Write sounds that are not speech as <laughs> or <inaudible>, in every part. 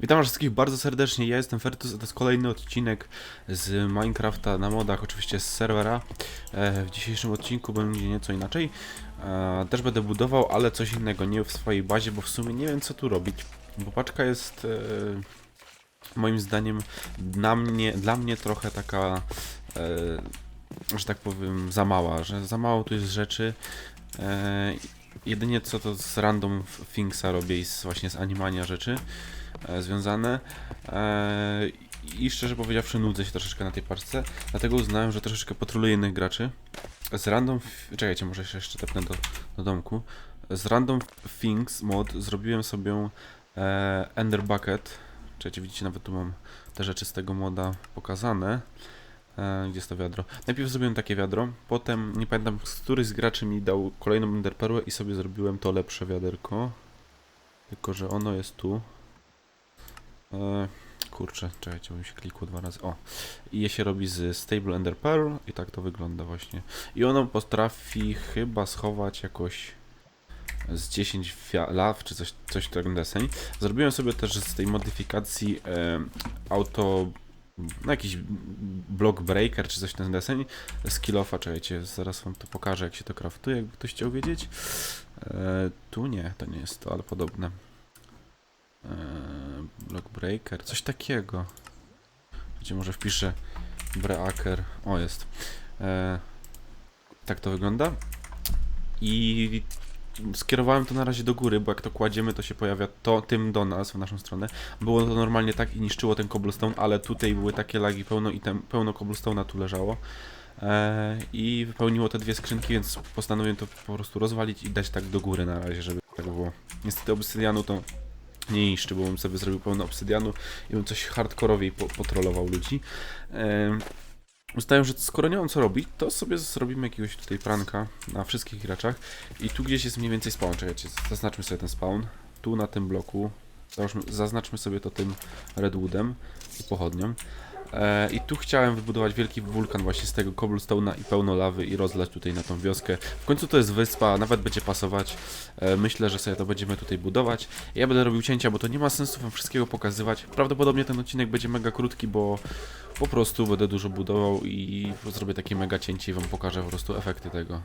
Witam wszystkich bardzo serdecznie, ja jestem Fertus, a to jest kolejny odcinek z Minecrafta na modach, oczywiście z serwera. E, w dzisiejszym odcinku będzie nieco inaczej. E, też będę budował, ale coś innego, nie w swojej bazie, bo w sumie nie wiem co tu robić. Bo paczka jest e, moim zdaniem dla mnie, dla mnie trochę taka, że tak powiem, za mała, że za mało tu jest rzeczy. Jedynie co to z random thingsa robię i z, właśnie z animania rzeczy związane. E, I szczerze powiedziawszy, nudzę się troszeczkę na tej paczce, dlatego uznałem, że troszeczkę patroluję innych graczy. Z random. Czekajcie, może się jeszcze tepnę do, do domku. Z random things mod zrobiłem sobie e, Ender Bucket. Czekajcie, widzicie, nawet tu mam te rzeczy z tego moda pokazane. E, gdzie jest to wiadro? Najpierw zrobiłem takie wiadro, potem nie pamiętam, któryś z graczy mi dał kolejną Ender Perłę i sobie zrobiłem to lepsze wiaderko. Tylko, że ono jest tu. E, kurczę, czekajcie, bo mi się klikło dwa razy. O, i je się robi z Stable Ender Pearl i tak to wygląda właśnie. I ono potrafi chyba schować jakoś z 10 fia- law, czy coś, coś tak deseń. Zrobiłem sobie też z tej modyfikacji e, auto, no jakiś block breaker, czy coś ten deseń z kilofa, czekajcie, zaraz wam to pokażę, jak się to kraftuje, jakby ktoś chciał wiedzieć. E, tu nie, to nie jest to, ale podobne. Eee, block breaker, coś takiego. Gdzie może wpiszę breaker. O, jest. Eee, tak to wygląda. I skierowałem to na razie do góry, bo jak to kładziemy, to się pojawia to tym do nas, w naszą stronę. Było to normalnie tak i niszczyło ten cobblestone, ale tutaj były takie lagi pełno i tem, pełno cobblestone'a tu leżało. Eee, I wypełniło te dwie skrzynki, więc postanowiłem to po prostu rozwalić i dać tak do góry na razie, żeby tak było. Niestety obsydianu to nie niszczy, bo bym sobie zrobił pełno obsydianu i bym coś hardkorowiej po potrolował ludzi. Ustałem, że skoro nie mam co robić, to sobie zrobimy jakiegoś tutaj pranka na wszystkich graczach. I tu gdzieś jest mniej więcej spawn. Czekajcie, zaznaczmy sobie ten spawn. Tu na tym bloku. Zaznaczmy sobie to tym redwoodem i pochodnią. E, I tu chciałem wybudować wielki wulkan właśnie z tego cobblestone'a i pełno lawy i rozlać tutaj na tą wioskę. W końcu to jest wyspa, nawet będzie pasować. E, myślę, że sobie to będziemy tutaj budować. Ja będę robił cięcia, bo to nie ma sensu wam wszystkiego pokazywać. Prawdopodobnie ten odcinek będzie mega krótki, bo po prostu będę dużo budował i zrobię takie mega cięcie i wam pokażę po prostu efekty tego.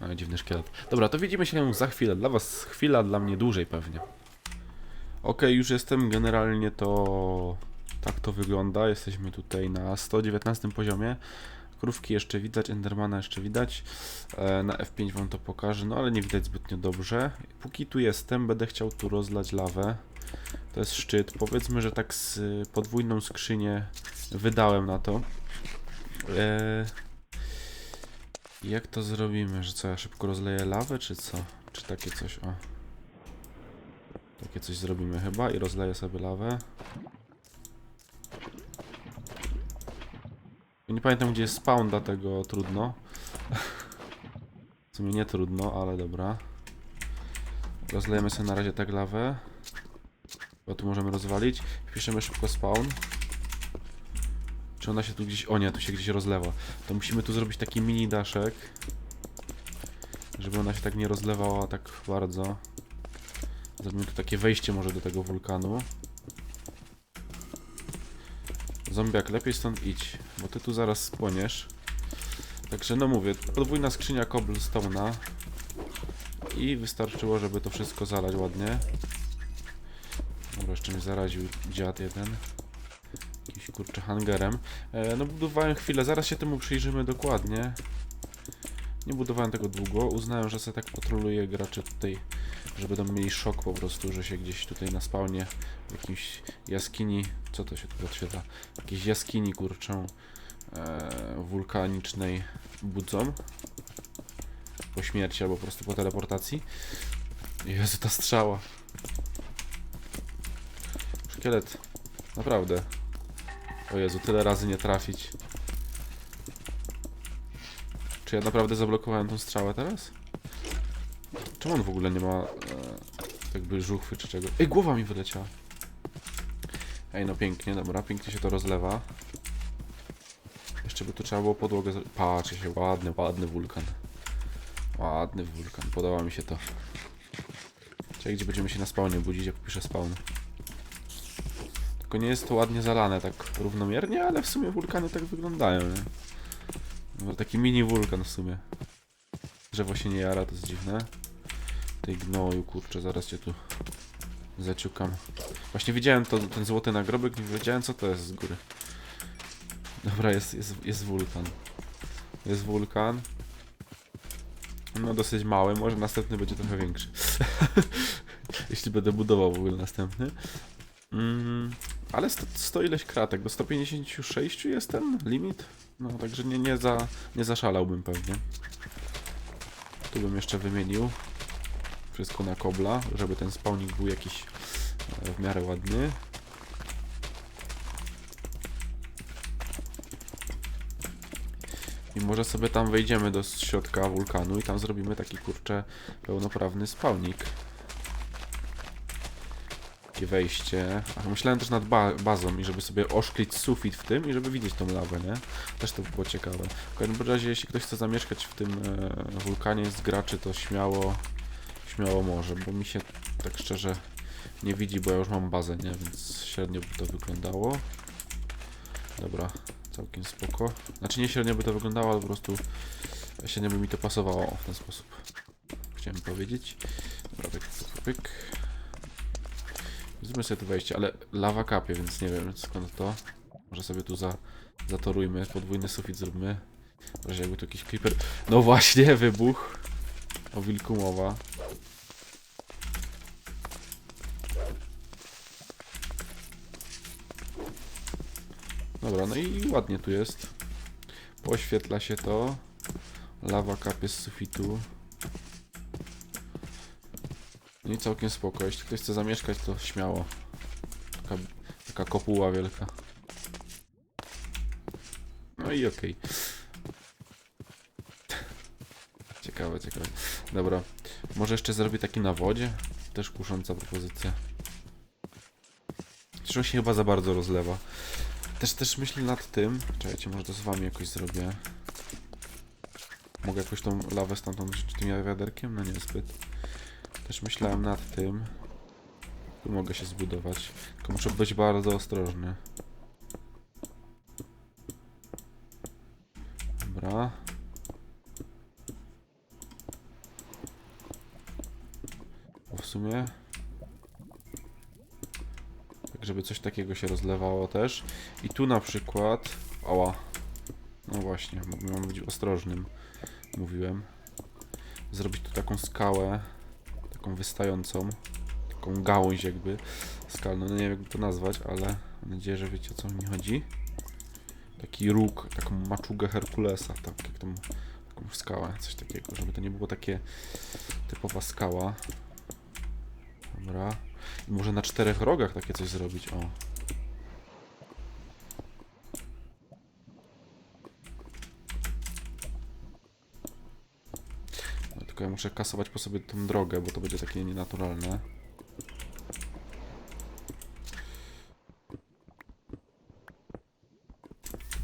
Ale dziwny szkielet. Dobra, to widzimy się za chwilę. Dla was chwila, dla mnie dłużej pewnie. Okej, już jestem. Generalnie to tak to wygląda. Jesteśmy tutaj na 119 poziomie. Krówki jeszcze widać, Endermana jeszcze widać. E, na F5 wam to pokażę, no ale nie widać zbytnio dobrze. Póki tu jestem, będę chciał tu rozlać lawę. To jest szczyt. Powiedzmy, że tak z podwójną skrzynię wydałem na to. E, jak to zrobimy? Że co, ja szybko rozleję lawę, czy co? Czy takie coś, o. Takie coś zrobimy chyba i rozleję sobie lawę. Nie pamiętam gdzie jest spawn, dlatego trudno. W sumie nie trudno, ale dobra. Rozlejemy sobie na razie tak lawę. Bo tu możemy rozwalić. Wpiszemy szybko spawn. Czy ona się tu gdzieś... O nie, tu się gdzieś rozlewa. To musimy tu zrobić taki mini daszek. Żeby ona się tak nie rozlewała tak bardzo. Zrobimy tu takie wejście może do tego wulkanu. Zombiak, lepiej stąd idź, bo ty tu zaraz spłoniesz. Także no mówię, podwójna skrzynia cobblestone'a. I wystarczyło, żeby to wszystko zalać ładnie. Dobra, jeszcze mnie zaraził dziad jeden. Jakimś kurczę hangerem. E, no budowałem chwilę, zaraz się temu przyjrzymy dokładnie. Nie budowałem tego długo, uznałem, że sobie tak patroluję graczy tutaj, że będą mieli szok po prostu, że się gdzieś tutaj na spawnie w jakimś jaskini, co to się tu podświetla, w jakiejś jaskini kurczą e, wulkanicznej budzą po śmierci albo po prostu po teleportacji. Jezu, ta strzała. Szkielet. Naprawdę. O Jezu, tyle razy nie trafić. Czy ja naprawdę zablokowałem tą strzałę teraz? Czemu on w ogóle nie ma e, jakby żuchwy czy czego? Ej, głowa mi wyleciała. Ej, no pięknie, dobra, pięknie się to rozlewa. Jeszcze by tu trzeba było podłogę zrobić. Patrzcie się, ładny, ładny wulkan. Ładny wulkan, podoba mi się to. Czekaj, gdzie będziemy się na spawnie budzić, jak piszę spawn. Tylko nie jest to ładnie zalane tak równomiernie, ale w sumie wulkany tak wyglądają, nie? No, taki mini wulkan w sumie. Drzewo się nie jara, to jest dziwne. Tej gnoju, kurczę, zaraz cię tu zaciukam. Właśnie widziałem to, ten złoty nagrobek, nie wiedziałem co to jest z góry. Dobra, jest, jest, jest wulkan. Jest wulkan. No dosyć mały, może następny będzie trochę większy. <laughs> Jeśli będę budował w ogóle następny. Mm, ale sto, sto ileś kratek, do 156 jest ten limit. No także nie, nie, za, nie zaszalałbym pewnie. Tu bym jeszcze wymienił wszystko na kobla, żeby ten spawnik był jakiś e, w miarę ładny. I może sobie tam wejdziemy do środka wulkanu i tam zrobimy taki kurczę pełnoprawny spawnik. Takie wejście. A myślałem też nad ba bazą i żeby sobie oszklić sufit w tym i żeby widzieć tą lawę, nie? Też to by było ciekawe. W każdym razie, jeśli ktoś chce zamieszkać w tym e, wulkanie z graczy, to śmiało, śmiało może, bo mi się tak szczerze nie widzi, bo ja już mam bazę, nie? Więc średnio by to wyglądało. Dobra, całkiem spoko. Znaczy nie średnio by to wyglądało, ale po prostu średnio by mi to pasowało w ten sposób. Chciałem powiedzieć. Dobra, pyk, pyk, pyk. Zróbmy sobie tu wejście, ale lawa kapie, więc nie wiem skąd to. Może sobie tu za, zatorujmy, podwójny sufit zróbmy. W razie jakby tu jakiś creeper... No właśnie, wybuch. O wilku mowa. Dobra, no i ładnie tu jest. Poświetla się to. Lawa kapie z sufitu. No i całkiem spoko. Jeśli ktoś chce zamieszkać, to śmiało. Taka, taka kopuła wielka. No i okej. Ciekawe, ciekawe. Dobra. Może jeszcze zrobię taki na wodzie? Też kusząca propozycja. Zresztą się chyba za bardzo rozlewa. Też, też myślę nad tym. Czekajcie, może to z wami jakoś zrobię. Mogę jakoś tą lawę stamtąd wrzucić tym wiaderkiem? No niezbyt. Też myślałem nad tym. Tu mogę się zbudować. Tylko muszę być bardzo ostrożny. Dobra. W sumie... Tak, żeby coś takiego się rozlewało też. I tu na przykład... Oła. No właśnie, mam być ostrożnym. Mówiłem. Zrobić tu taką skałę taką wystającą, taką gałąź jakby skalną, no nie wiem jak to nazwać, ale mam nadzieję, że wiecie o co mi chodzi. Taki róg, taką maczugę Herkulesa, tak jak tą taką skałę, coś takiego, żeby to nie było takie typowa skała. Dobra. I może na czterech rogach takie coś zrobić, o. No, tylko ja muszę kasować po sobie tą drogę, bo to będzie takie nienaturalne.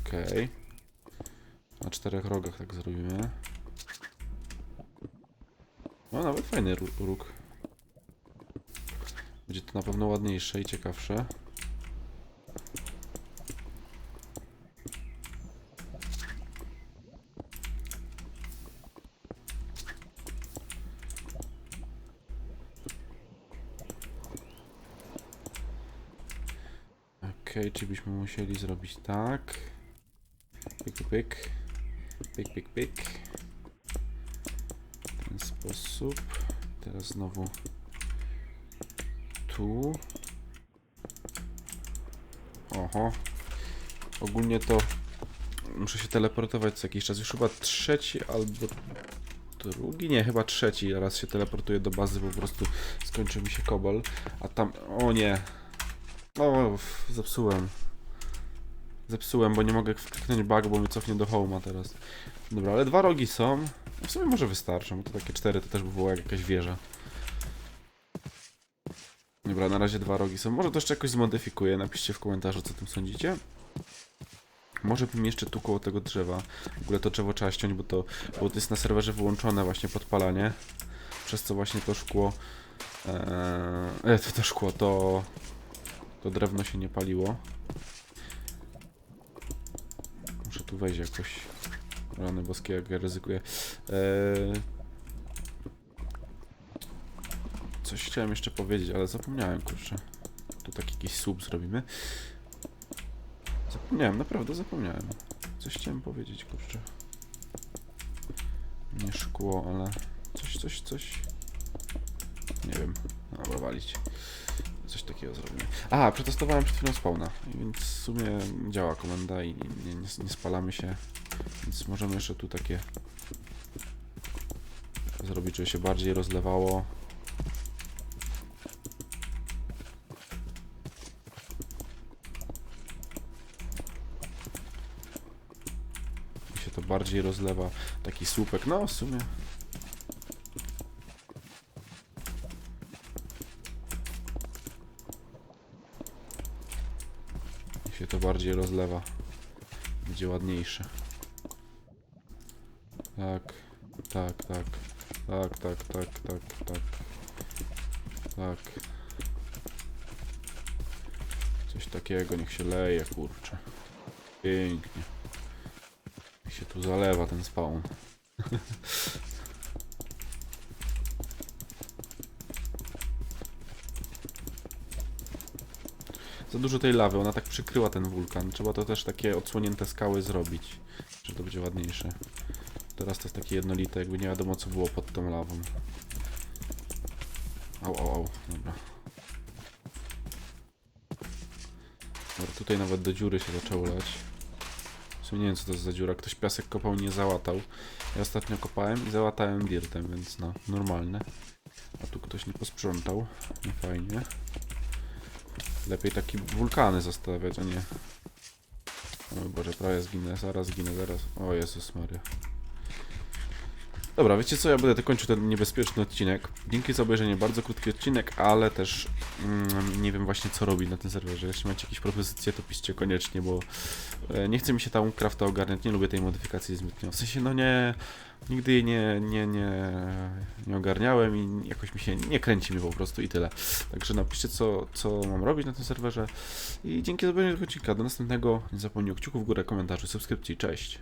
Okej. Na czterech rogach tak zrobimy. No nawet fajny ró- róg. Będzie to na pewno ładniejsze i ciekawsze. Okej, czyli byśmy musieli zrobić tak. Pyk, pyk. Pyk, pyk, pyk. W ten sposób. Teraz znowu tu. Oho. Ogólnie to muszę się teleportować co jakiś czas. Już chyba trzeci albo drugi? Nie, chyba trzeci. Raz się teleportuję do bazy, po prostu skończył mi się kobol. A tam... O nie. O, zepsułem. Zepsułem, bo nie mogę kliknąć bug, bo mi cofnie do home'a teraz. Dobra, ale dwa rogi są. W sumie może wystarczą, bo to takie cztery to też by było jak jakaś wieża. Dobra, na razie dwa rogi są. Może to jeszcze jakoś zmodyfikuję. Napiszcie w komentarzu, co tym sądzicie. Może bym jeszcze tu koło tego drzewa. W ogóle to drzewo trzeba ściąć, bo to, bo to jest na serwerze wyłączone właśnie podpalanie. Przez co właśnie to szkło... Eee, to, to szkło, to To drewno się nie paliło. Muszę tu wejść jakoś. Rany boskie, jak ja ryzykuję. Eee... Coś chciałem jeszcze powiedzieć, ale zapomniałem, kurczę. Tu taki jakiś słup zrobimy. Zapomniałem, naprawdę zapomniałem. Coś chciałem powiedzieć, kurczę. Nie szkło, ale coś, coś, coś. Nie wiem. Dobra, walić. Coś takiego zrobimy. A, przetestowałem przed chwilą spawna, więc w sumie działa komenda i nie, nie, nie spalamy się. Więc możemy jeszcze tu takie zrobić, żeby się bardziej rozlewało. I się to bardziej rozlewa. Taki słupek, no w sumie. Się to bardziej rozlewa. Będzie ładniejsze. Tak, tak, tak, tak, tak, tak, tak, tak, tak. Coś takiego, niech się leje, kurczę. Pięknie. Tu zalewa ten spawn. Za dużo tej lawy, ona tak przykryła ten wulkan. Trzeba to też takie odsłonięte skały zrobić, że to będzie ładniejsze. Teraz to jest takie jednolite, jakby nie wiadomo co było pod tą lawą. Au, au, au, dobra. Dobra, tutaj nawet do dziury się zaczęło lać. Sumie nie wiem co to jest za dziura, ktoś piasek kopał nie załatał. Ja ostatnio kopałem i załatałem dirtem, więc no, normalne. A tu ktoś nie posprzątał, nie fajnie. Lepiej takie wulkany zostawiać, a nie... O Boże, prawie zginę, zaraz zginę, zaraz. O Jezus Maria. Dobra, wiecie co, ja będę kończył ten niebezpieczny odcinek. Dzięki za obejrzenie, bardzo krótki odcinek, ale też mm, nie wiem właśnie co robić na tym serwerze. Jeśli macie jakieś propozycje, to piszcie koniecznie, bo e, nie chce mi się tam crafta ogarniać, nie lubię tej modyfikacji zbytnio. W sensie, no nie, nigdy jej nie, nie, nie, nie ogarniałem i jakoś mi się nie kręci mi po prostu i tyle. Także napiszcie co, co mam robić na tym serwerze i dzięki za obejrzenie tego odcinka. Do następnego, nie zapomnij o kciuku w górę, komentarzy, subskrypcji, cześć!